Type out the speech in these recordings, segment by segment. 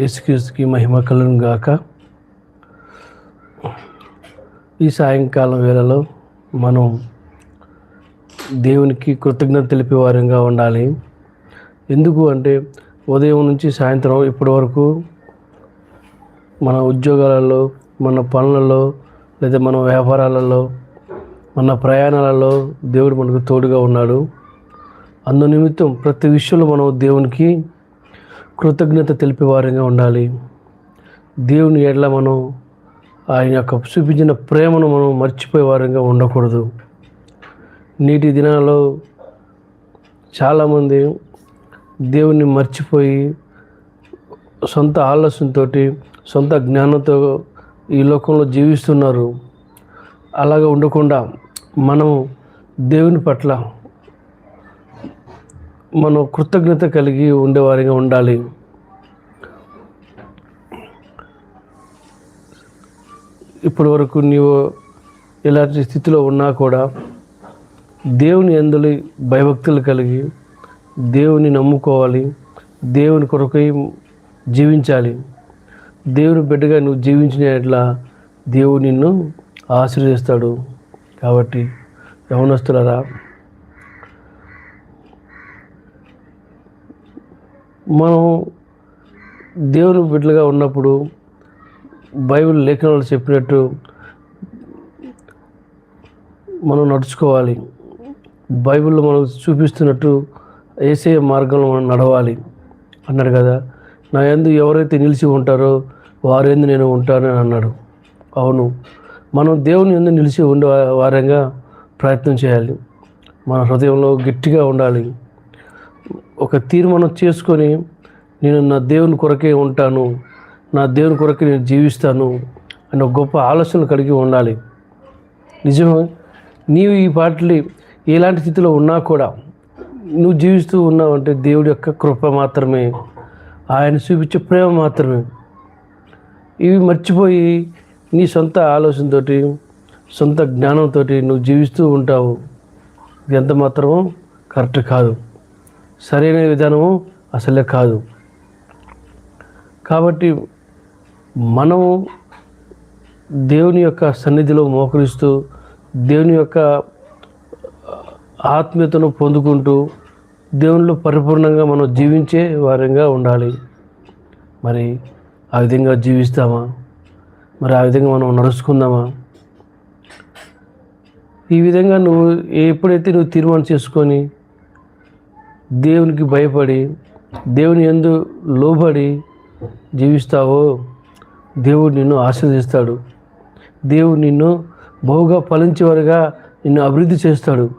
యేసుక్రీస్తుకి మహిమ కలను గాక. ఈ సాయంకాలం వేళలో మనం దేవునికి కృతజ్ఞత తెలిపే వారంగా ఉండాలి. ఎందుకు అంటే ఉదయం నుంచి సాయంత్రం ఇప్పటి వరకు మన ఉద్యోగాలలో మన పనులలో లేదా మన వ్యాపారాలలో మన ప్రయాణాలలో దేవుడు మనకు తోడుగా ఉన్నాడు. అందు నిమిత్తం ప్రతి విషయంలో మనం దేవునికి కృతజ్ఞత తెలిపేవారంగా ఉండాలి. దేవుని ఎడ్ల మనం ఆయన యొక్క చూపించిన ప్రేమను మనం మర్చిపోయే వారంగా ఉండకూడదు. నేటి దినాల్లో చాలామంది దేవుణ్ణి మర్చిపోయి సొంత ఆలోచనతో సొంత జ్ఞానంతో ఈ లోకంలో జీవిస్తున్నారు. అలాగ ఉండకుండా మనం దేవుని పట్ల మనం కృతజ్ఞత కలిగి ఉండేవారిగా ఉండాలి. ఇప్పటి వరకు నీవు ఇలాంటి స్థితిలో ఉన్నా కూడా దేవుని అందులో భయభక్తులు కలిగి దేవుని నమ్ముకోవాలి. దేవుని కొరకై జీవించాలి. దేవుని బిడ్డగా నువ్వు జీవించిన ఎట్లా దేవుడు నిన్ను ఆశీర్వదిస్తాడు. కాబట్టి యవనస్తులరా మనం దేవుని బిడ్డలుగా ఉన్నప్పుడు బైబిల్ లేఖనాలు చెప్పినట్టు మనం నడుచుకోవాలి. బైబిల్లో మనం చూపిస్తున్నట్టు ఏసే మార్గంలో మనం నడవాలి. అన్నాడు కదా నా ఎందు ఎవరైతే నిలిచి ఉంటారో వారెందు నేను ఉంటానని అన్నాడు. అవును మనం దేవుని ఎందు నిలిచి ఉండే వారంగా ప్రయత్నం చేయాలి. మన హృదయంలో గట్టిగా ఉండాలి. ఒక తీర్మానం చేసుకొని నేను నా దేవుని కొరకే ఉంటాను నా దేవుని కొరకే నేను జీవిస్తాను అని ఒక గొప్ప ఆలోచన కలిగి ఉండాలి. నిజమే? నీవు ఈ పాటలు ఎలాంటి స్థితిలో ఉన్నా కూడా నువ్వు జీవిస్తూ ఉన్నావు అంటే దేవుడి యొక్క కృప మాత్రమే ఆయన చూపించే ప్రేమ మాత్రమే. ఇవి మర్చిపోయి నీ సొంత ఆలోచనతోటి సొంత జ్ఞానంతో నువ్వు జీవిస్తూ ఉంటావు. ఎంత మాత్రమో కరెక్ట్ కాదు. సరైన విధానము అసలే కాదు. కాబట్టి మనం దేవుని యొక్క సన్నిధిలో మోకరిస్తూ దేవుని యొక్క ఆత్మీయతను పొందుకుంటూ దేవునిలో పరిపూర్ణంగా మనం జీవించే వారంగా ఉండాలి. మరి ఆ విధంగా జీవిస్తామా? మరి ఆ విధంగా మనం నడుచుకుందామా? ఈ విధంగా నువ్వు ఎప్పుడైతే నువ్వు తీర్మానం చేసుకొని దేవునికి భయపడి దేవుని ఎందు లోబడి జీవిస్తావో దేవుడు నిన్ను ఆశీర్దిస్తాడు దేవుడు నిన్ను బహుగా ఫలించేవారుగా నిన్ను అభివృద్ధి చేస్తాడు.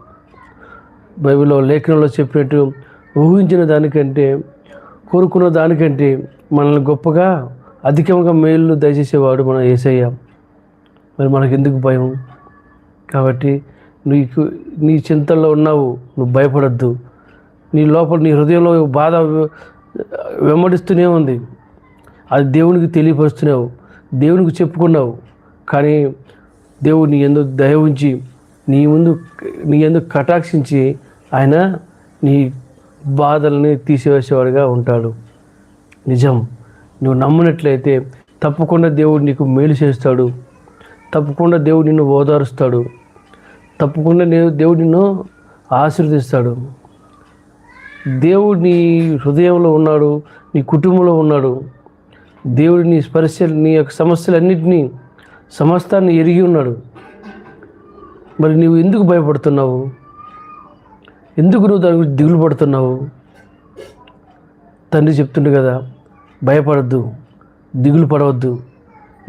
బైబిల్లో లేఖనంలో చెప్పినట్టు ఊహించిన దానికంటే కోరుకున్న దానికంటే మనల్ని గొప్పగా అధికంగా మేలు దయచేసేవాడు మన ఏసయ్య. మరి మనకు ఎందుకు భయం? కాబట్టి నీకు నీ చింతల్లో ఉన్నావు నువ్వు భయపడద్దు. నీ లోపల నీ హృదయంలో బాధ వెంబడిస్తూనే ఉంది. అది దేవునికి తెలియపరుస్తున్నావు. దేవునికి చెప్పుకున్నావు. కానీ దేవుడు నీ ఎందుకు దయ ఉంచి నీ ముందు నీ ఎందుకు కటాక్షించి ఆయన నీ బాధల్ని తీసివేసేవాడిగా ఉంటాడు. నిజం. నువ్వు నమ్మినట్లయితే తప్పకుండా దేవుడు నీకు మేలు చేస్తాడు. తప్పకుండా దేవుడు నిన్ను ఓదారుస్తాడు. తప్పకుండా నేను దేవుడు నిన్ను ఆశీర్వదిస్తాడు. దేవుడు నీ హృదయంలో ఉన్నాడు నీ కుటుంబంలో ఉన్నాడు. దేవుడు నీ స్పర్శ నీ యొక్క సమస్యలన్నింటినీ సమస్తాన్ని ఎరిగి ఉన్నాడు. మరి నువ్వు ఎందుకు భయపడుతున్నావు? ఎందుకు నువ్వు దాని గురించి దిగులు పడుతున్నావు? తండ్రి చెప్తుండు కదా భయపడద్దు దిగులు పడవద్దు.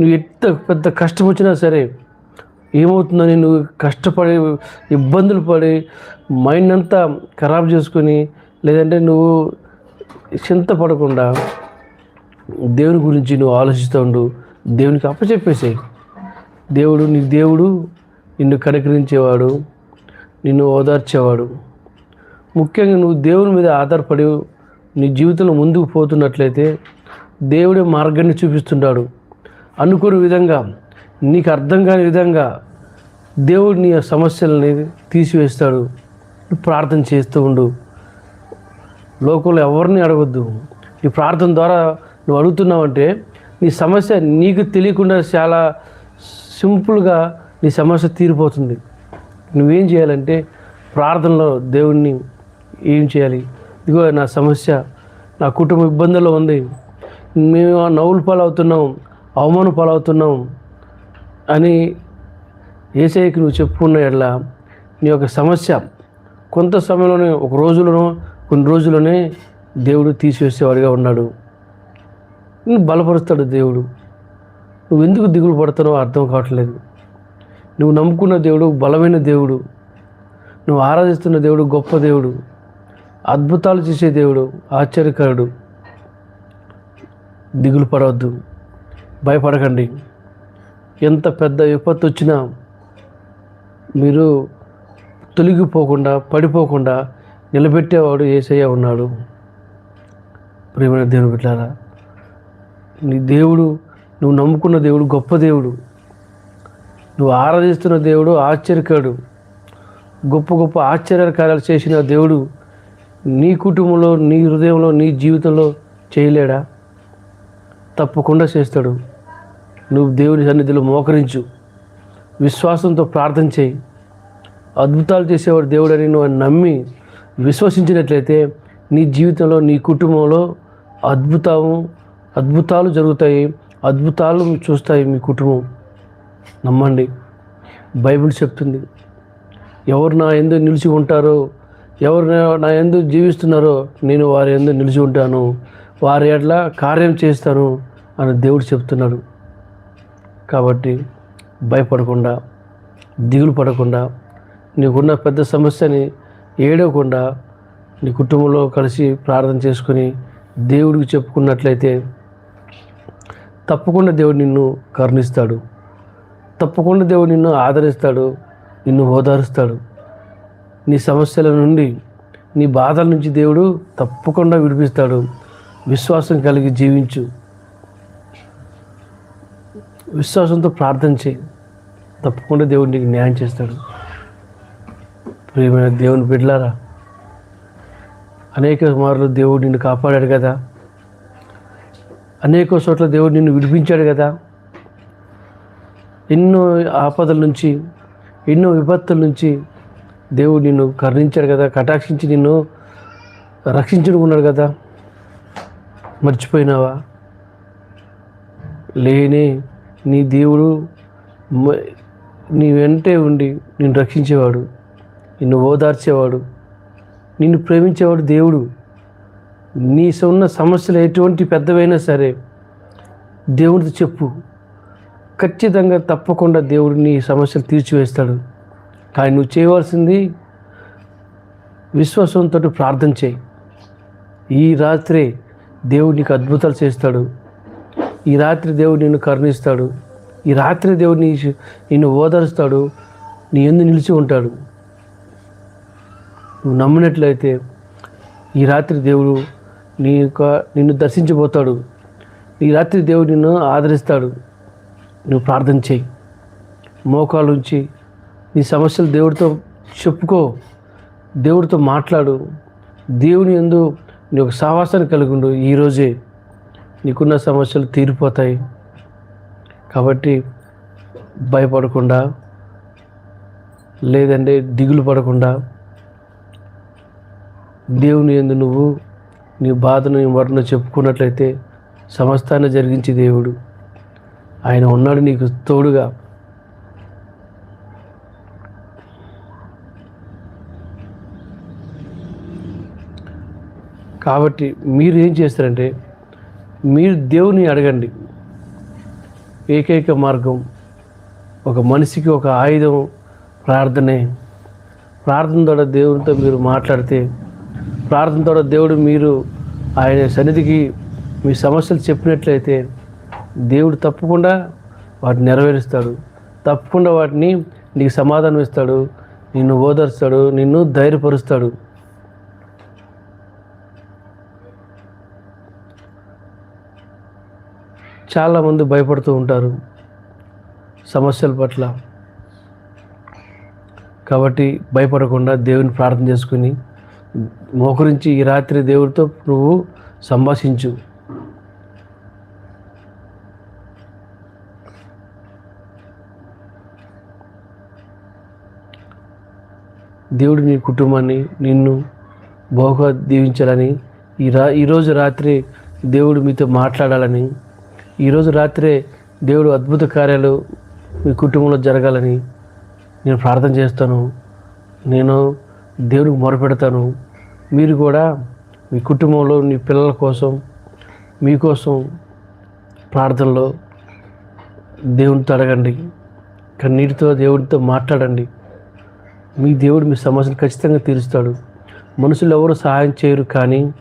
నువ్వు ఎంత పెద్ద కష్టం వచ్చినా సరే ఏమవుతుందని నువ్వు కష్టపడి ఇబ్బందులు పడి మైండ్ అంతా ఖరాబ్ చేసుకొని లేదంటే నువ్వు చింతపడకుండా దేవుని గురించి నువ్వు ఆలోచిస్తూ ఉండు. దేవునికి అప్పచెప్పేసేయి దేవుడు నీ దేవుడు నిన్ను కనికరించేవాడు నిన్ను ఓదార్చేవాడు. ముఖ్యంగా నువ్వు దేవుని మీద ఆధారపడి నీ జీవితంలో ముందుకు పోతున్నట్లయితే దేవుడే మార్గాన్ని చూపిస్తుంటాడు. అనుకోని విధంగా నీకు అర్థం కాని విధంగా దేవుడు నీ సమస్యలని తీసివేస్తాడు. ప్రార్థన చేస్తూ ఉండు. లోకంలో ఎవరిని అడగొద్దు. ఈ ప్రార్థన ద్వారా నువ్వు అడుగుతున్నావంటే నీ సమస్య నీకు తెలియకుండా చాలా సింపుల్గా నీ సమస్య తీరిపోతుంది. నువ్వేం చేయాలంటే ప్రార్థనలో దేవుణ్ణి ఏం చేయాలి? ఇదిగో నా సమస్య నా కుటుంబ ఇబ్బందుల్లో ఉంది. మేము నవ్వులు పాలవుతున్నాం అవమాన పాలవుతున్నాం అని ఏసైకి నువ్వు చెప్పుకున్న ఎడల నీ యొక్క సమస్య కొంత సమయంలోనే ఒక రోజులోనో కొన్ని రోజుల్లోనే దేవుడు తీసివేసేవాడిగా ఉన్నాడు. నిన్ను బలపరుస్తాడు దేవుడు. నువ్వు ఎందుకు దిగులు పడుతున్నావో అర్థం కావట్లేదు. నువ్వు నమ్ముకున్న దేవుడు బలమైన దేవుడు. నువ్వు ఆరాధిస్తున్న దేవుడు గొప్ప దేవుడు. అద్భుతాలు చేసే దేవుడు ఆశ్చర్యకరుడు. దిగులు పడవద్దు. భయపడకండి. ఎంత పెద్ద విపత్తు వచ్చినా మీరు తొలగిపోకుండా పడిపోకుండా నిలబెట్టేవాడు ఏసయ్య ఉన్నాడు. ప్రేమైన దేవుడు బిడ్డారా నీ దేవుడు నువ్వు నమ్ముకున్న దేవుడు గొప్ప దేవుడు. నువ్వు ఆరాధిస్తున్న దేవుడు ఆశ్చర్యకాడు గొప్ప గొప్ప ఆశ్చర్య కార్యాలు చేసిన దేవుడు నీ కుటుంబంలో నీ హృదయంలో నీ జీవితంలో చేయలేడా? తప్పకుండా చేస్తాడు. నువ్వు దేవుని సన్నిధిలో మోకరించు. విశ్వాసంతో ప్రార్థన చేయి. అద్భుతాలు చేసేవాడు దేవుడని నువ్వు నమ్మి విశ్వసించినట్లయితే నీ జీవితంలో నీ కుటుంబంలో అద్భుతము అద్భుతాలు జరుగుతాయి. అద్భుతాలు చూస్తాయి మీ కుటుంబం. నమ్మండి. బైబిల్ చెప్తుంది. ఎవరు నా ఎందు నిలిచి ఉంటారో ఎవరు నా- ఎందు జీవిస్తున్నారో నేను వారి ఎందు నిలిచి ఉంటాను. వారి ఎట్లా కార్యం చేస్తాను అని దేవుడు చెప్తున్నాడు. కాబట్టి భయపడకుండా దిగులు పడకుండా నీకున్న పెద్ద సమస్యని ఏడవకుండా నీ కుటుంబంలో కలిసి ప్రార్థన చేసుకుని దేవుడికి చెప్పుకున్నట్లయితే తప్పకుండా దేవుడు నిన్ను కరుణిస్తాడు. తప్పకుండా దేవుడు నిన్ను ఆదరిస్తాడు నిన్ను ఓదారుస్తాడు. నీ సమస్యల నుండి నీ బాధల నుంచి దేవుడు తప్పకుండా విడిపిస్తాడు. విశ్వాసం కలిగి జీవించు. విశ్వాసంతో ప్రార్థన చేయి. తప్పకుండా దేవుడు నీకు న్యాయం చేస్తాడు. ప్రియమైన దేవుని బిడ్లారా అనేక మార్లు దేవుడు నిన్ను కాపాడాడు కదా. అనేక చోట్ల దేవుడు నిన్ను విడిపించాడు కదా. ఎన్నో ఆపదల నుంచి ఎన్నో విపత్తుల నుంచి దేవుడు నిన్ను కరుణించాడు కదా కటాక్షించి నిన్ను రక్షించుకున్నాడు కదా. మర్చిపోయినావా? లేని నీ దేవుడు నీ వెంటే ఉండి నిన్ను రక్షించేవాడు. నిన్ను ఓదార్చేవాడు నిన్ను ప్రేమించేవాడు దేవుడు. నీ ఉన్న సమస్యలు ఎటువంటి పెద్దవైనా సరే దేవుడితో చెప్పు. ఖచ్చితంగా తప్పకుండా దేవుడు నీ సమస్యలు తీర్చివేస్తాడు. కానీ నువ్వు చేయవలసింది విశ్వాసంతో ప్రార్థన చేయి. ఈ రాత్రి దేవుడు నీకు అద్భుతాలు చేస్తాడు. ఈ రాత్రి దేవుడు నిన్ను కరుణిస్తాడు. ఈ రాత్రి దేవుడు నీ నిన్ను ఓదారుస్తాడు. నీ ఎందు నిలిచి ఉంటాడు. నువ్వు నమ్మినట్లయితే ఈ రాత్రి దేవుడు నీ యొక్క నిన్ను దర్శించబోతాడు. ఈ రాత్రి దేవుడు నిన్ను ఆదరిస్తాడు. నువ్వు ప్రార్థన చేయి. మోకాలు ఉంచి నీ సమస్యలు దేవుడితో చెప్పుకో. దేవుడితో మాట్లాడు. దేవుని ఎందు నీ ఒక సావాసాన్ని కలిగిండు ఈరోజే నీకున్న సమస్యలు తీరిపోతాయి. కాబట్టి భయపడకుండా లేదంటే దిగులు పడకుండా దేవుని ఎందు నువ్వు నీ బాధను మరణ చెప్పుకున్నట్లయితే సమస్తాన్ని జరిగించి దేవుడు. ఆయన ఉన్నాడు నీకు తోడుగా. కాబట్టి మీరు ఏం చేస్తారంటే మీరు దేవుని అడగండి. ఏకైక మార్గం ఒక మనిషికి ఒక ఆయుధం ప్రార్థనే. ప్రార్థన ద్వారా దేవునితో మీరు మాట్లాడితే ప్రార్థన ద్వారా దేవుడు మీరు ఆయన సన్నిధికి మీ సమస్యలు చెప్పినట్లయితే దేవుడు తప్పకుండా వాటిని నెరవేరుస్తాడు. తప్పకుండా వాటిని నీకు సమాధానం ఇస్తాడు. నిన్ను ఓదార్స్తాడు. నిన్ను ధైర్యపరుస్తాడు. చాలామంది భయపడుతూ ఉంటారు సమస్యల పట్ల. కాబట్టి భయపడకుండా దేవుని ప్రార్థన చేసుకుని మోకరించి ఈ రాత్రి దేవుడితో నువ్వు సంభాషించు. దేవుడు నీ కుటుంబాన్ని నిన్ను బహుగా దీవించాలని ఈ రా ఈరోజు రాత్రి దేవుడు మీతో మాట్లాడాలని ఈరోజు రాత్రే దేవుడు అద్భుత కార్యాలు మీ కుటుంబంలో జరగాలని నేను ప్రార్థన చేస్తాను. నేను దేవుడికి మొరపెడతాను. మీరు కూడా మీ కుటుంబంలో మీ పిల్లల కోసం మీకోసం ప్రార్థనలో దేవునితో అడగండి. కన్నీటితో దేవుడితో మాట్లాడండి. మీ దేవుడు మీ సమస్యను ఖచ్చితంగా తీరుస్తాడు. మనుషులు ఎవరు సహాయం చేయరు కానీ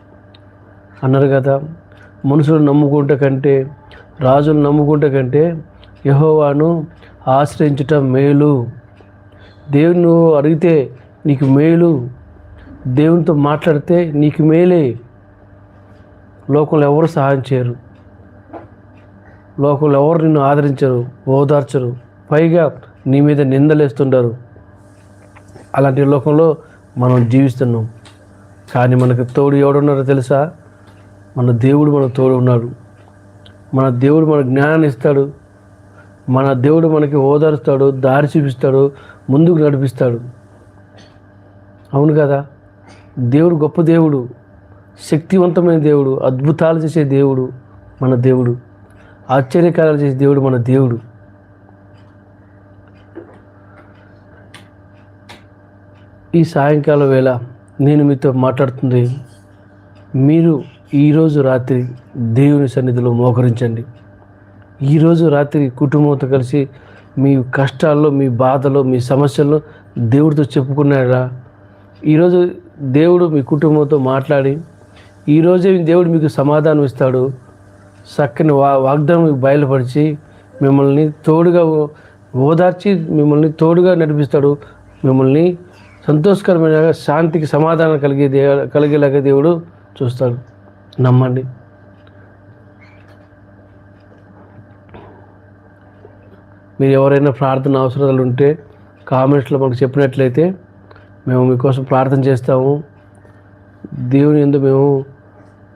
అన్నారు కదా మనుషులు నమ్ముకుంట కంటే రాజులు నమ్ముకుంట కంటే యహోవాను ఆశ్రయించటం మేలు. దేవుని నువ్వు అడిగితే నీకు మేలు. దేవునితో మాట్లాడితే నీకు మేలే. లోకంలో ఎవరు సహాయం చేయరు. లోకంలో ఎవరు నిన్ను ఆదరించరు ఓదార్చరు. పైగా నీ మీద నిందలేస్తుంటారు. అలాంటి లోకంలో మనం జీవిస్తున్నాం. కానీ మనకు తోడు ఎవడున్నారో తెలుసా? మన దేవుడు మనకు తోడు ఉన్నాడు. మన దేవుడు మనకు జ్ఞానాన్ని ఇస్తాడు. మన దేవుడు మనకి ఓదారుస్తాడు దారి చూపిస్తాడు ముందుకు నడిపిస్తాడు. అవును కదా? దేవుడు గొప్ప దేవుడు శక్తివంతమైన దేవుడు అద్భుతాలు చేసే దేవుడు మన దేవుడు ఆశ్చర్యకారాలు చేసే దేవుడు మన దేవుడు. ఈ సాయంకాలం వేళ నేను మీతో మాట్లాడుతుంది మీరు ఈరోజు రాత్రి దేవుని సన్నిధిలో మోకరించండి. ఈరోజు రాత్రి కుటుంబంతో కలిసి మీ కష్టాల్లో మీ బాధలో మీ సమస్యల్లో దేవుడితో చెప్పుకున్నారా? ఈరోజు దేవుడు మీ కుటుంబంతో మాట్లాడి ఈరోజే దేవుడు మీకు సమాధానం ఇస్తాడు. చక్కని వా వాగ్దానం మీకు బయలుపరిచి మిమ్మల్ని తోడుగా ఓదార్చి మిమ్మల్ని తోడుగా నడిపిస్తాడు. మిమ్మల్ని సంతోషకరమైన శాంతికి సమాధానం కలిగే దే కలిగేలాగా దేవుడు చూస్తాడు. నమ్మండి. మీరు ఎవరైనా ప్రార్థన అవసరాలు ఉంటే కామెంట్స్లో మనకు చెప్పినట్లయితే మేము మీకోసం ప్రార్థన చేస్తాము. దేవుని ఎందు మేము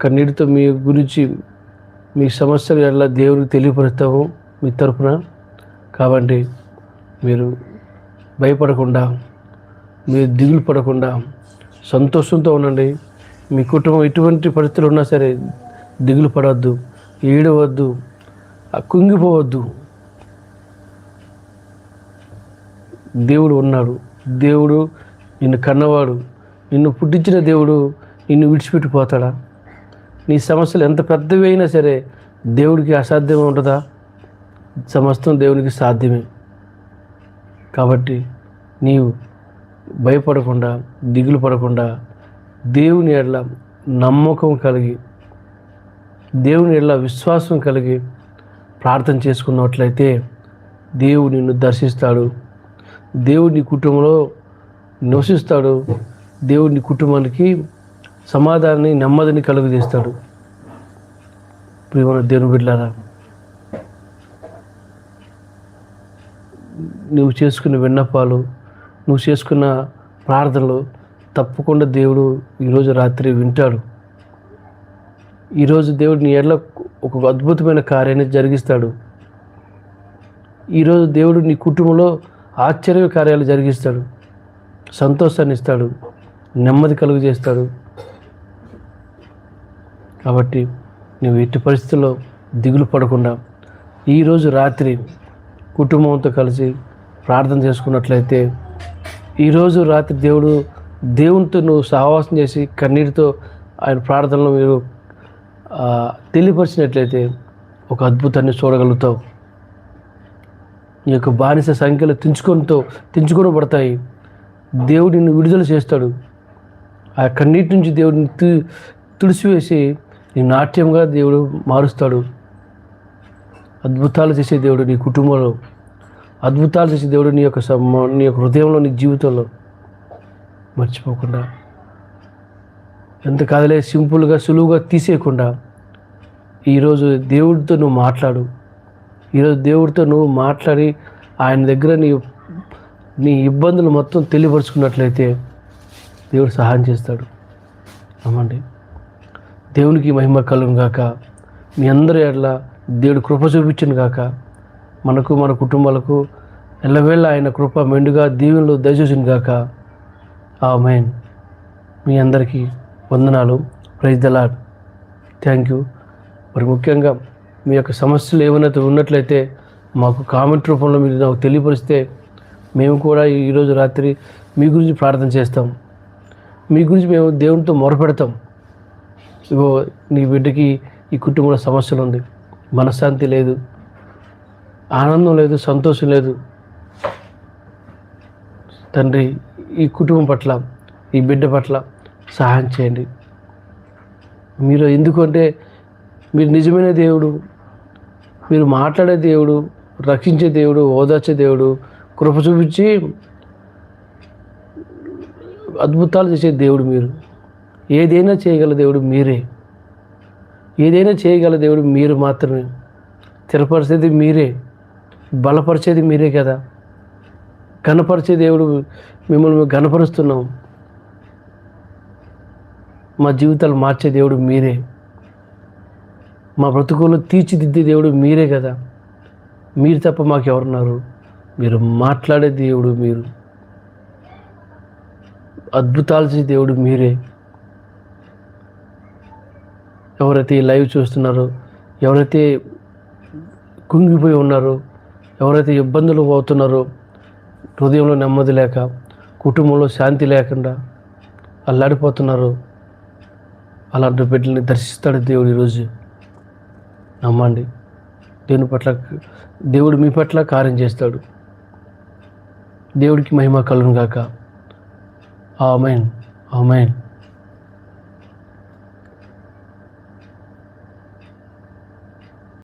కన్నీటితో మీ గురించి మీ సమస్యలు ఎలా దేవునికి తెలియపరుస్తాము మీ తరఫున కాబట్టి మీరు భయపడకుండా మీరు దిగులు పడకుండా సంతోషంతో ఉండండి. మీ కుటుంబం ఎటువంటి పరిస్థితులు ఉన్నా సరే దిగులు పడవద్దు ఏడవద్దు కుంగిపోవద్దు. దేవుడు ఉన్నాడు దేవుడు నిన్ను కన్నవాడు నిన్ను పుట్టించిన దేవుడు నిన్ను విడిచిపెట్టిపోతాడా? నీ సమస్యలు ఎంత పెద్దవి అయినా సరే దేవుడికి అసాధ్యం ఉంటుందా? సమస్తం దేవునికి సాధ్యమే. కాబట్టి నీవు భయపడకుండా దిగులు పడకుండా దేవుని ఎడల నమ్మకం కలిగి దేవుని ఎడల విశ్వాసం కలిగి ప్రార్థన చేసుకున్నట్లయితే దేవుడు నిన్ను దర్శిస్తాడు. దేవుడి కుటుంబంలో నివసిస్తాడు. దేవుడిని కుటుంబానికి సమాధానాన్ని నెమ్మదిని కలుగజేస్తాడు. ప్రియమైన దేవుని బిడ్డారా నువ్వు చేసుకున్న విన్నపాలు నువ్వు చేసుకున్న ప్రార్థనలు తప్పకుండా దేవుడు ఈరోజు రాత్రి వింటాడు. ఈరోజు దేవుడు నీ ఎడల ఒక అద్భుతమైన కార్యాన్ని జరిగిస్తాడు. ఈరోజు దేవుడు నీ కుటుంబంలో ఆశ్చర్య కార్యాలు జరిగిస్తాడు. సంతోషాన్ని ఇస్తాడు నెమ్మది కలుగు చేస్తాడు కాబట్టి నువ్వు ఎట్టి పరిస్థితుల్లో దిగులు పడకుండా ఈరోజు రాత్రి కుటుంబంతో కలిసి ప్రార్థన చేసుకున్నట్లయితే ఈరోజు రాత్రి దేవుడు దేవునితో నువ్వు సహవాసం చేసి కన్నీటితో ఆయన ప్రార్థనలో మీరు తెలియపరిచినట్లయితే ఒక అద్భుతాన్ని చూడగలుగుతావు. నీ యొక్క బానిస సంఖ్యలు తెంచుకొనితో తెంచుకొనబడతాయి. దేవుడు నిన్ను విడుదల చేస్తాడు. ఆ కన్నీటి నుంచి దేవుడిని తు తుడిసివేసి నీ నాట్యంగా దేవుడు మారుస్తాడు. అద్భుతాలు చేసే దేవుడు నీ కుటుంబంలో. అద్భుతాలు చేసే దేవుడు నీ యొక్క సమ్మ- నీ యొక్క హృదయంలో నీ జీవితంలో. మర్చిపోకుండా. ఎంత కాదలే సింపుల్గా సులువుగా తీసేయకుండా. ఈరోజు దేవుడితో నువ్వు మాట్లాడు. ఈరోజు దేవుడితో నువ్వు మాట్లాడి ఆయన దగ్గర నీ నీ ఇబ్బందులు మొత్తం తెలియపరుచుకున్నట్లయితే దేవుడు సహాయం చేస్తాడు. అమ్మండి. దేవునికి మహిమ కలుగును గాక. మీ అందరి ఎడల దేవుడు కృప చూపించను గాక. మనకు మన కుటుంబాలకు ఎల్లవేళ ఆయన కృప మెండుగా దీవెనలో దయచేసిన గాక. ఆమెన్. మీ అందరికీ వందనాలు. Praise the lord thank you. మరి ముఖ్యంగా మీ యొక్క సమస్యలు ఏమైనా ఉన్నట్లయితే మాకు కామెంట్ రూపంలో మీరు నాకు తెలియపరిస్తే మేము కూడా ఈరోజు రాత్రి మీ గురించి ప్రార్థన చేస్తాం. మీ గురించి మేము దేవునితో మొరపెడతాం. ఇగో నీ బిడ్డకి ఈ కుటుంబంలో సమస్యలు ఉంది. మనశ్శాంతి లేదు. ఆనందం లేదు సంతోషం లేదు. తండ్రి ఈ కుటుంబం పట్ల ఈ బిడ్డ పట్ల సహాయం చేయండి. మీరు ఎందుకంటే మీరు నిజమైన దేవుడు మీరు మాట్లాడే దేవుడు రక్షించే దేవుడు ఓదార్చే దేవుడు కృప చూపించి అద్భుతాలు చేసే దేవుడు మీరు. ఏదైనా చేయగల దేవుడు మీరే. ఏదైనా చేయగల దేవుడు మీరు మాత్రమే. స్థిరపరిచేది మీరే. బలపరిచేది మీరే కదా. ఘనపరిచే దేవుడు మిమ్మల్ని మేము ఘనపరుస్తున్నాం. మా జీవితాలు మార్చే దేవుడు మీరే. మా బ్రతుకులు తీర్చిదిద్దే దేవుడు మీరే కదా. మీరు తప్ప మాకు ఎవరున్నారు మీరు మాట్లాడే దేవుడు మీరు. అద్భుతాలు చేసే దేవుడు మీరే. ఎవరైతే ఈ లైవ్ చూస్తున్నారో ఎవరైతే కుంగిపోయి ఉన్నారో ఎవరైతే ఇబ్బందులు పోతున్నారో హృదయంలో నెమ్మది లేక కుటుంబంలో శాంతి లేకుండా అల్లాడిపోతున్నారో అలాంటి బిడ్డల్ని దర్శిస్తాడు దేవుడు ఈరోజు. నమ్మండి. దేవుని పట్ల దేవుడు మీ పట్ల కార్యం చేస్తాడు. దేవుడికి మహిమ కలును ఆమెన్. ఆమెన్.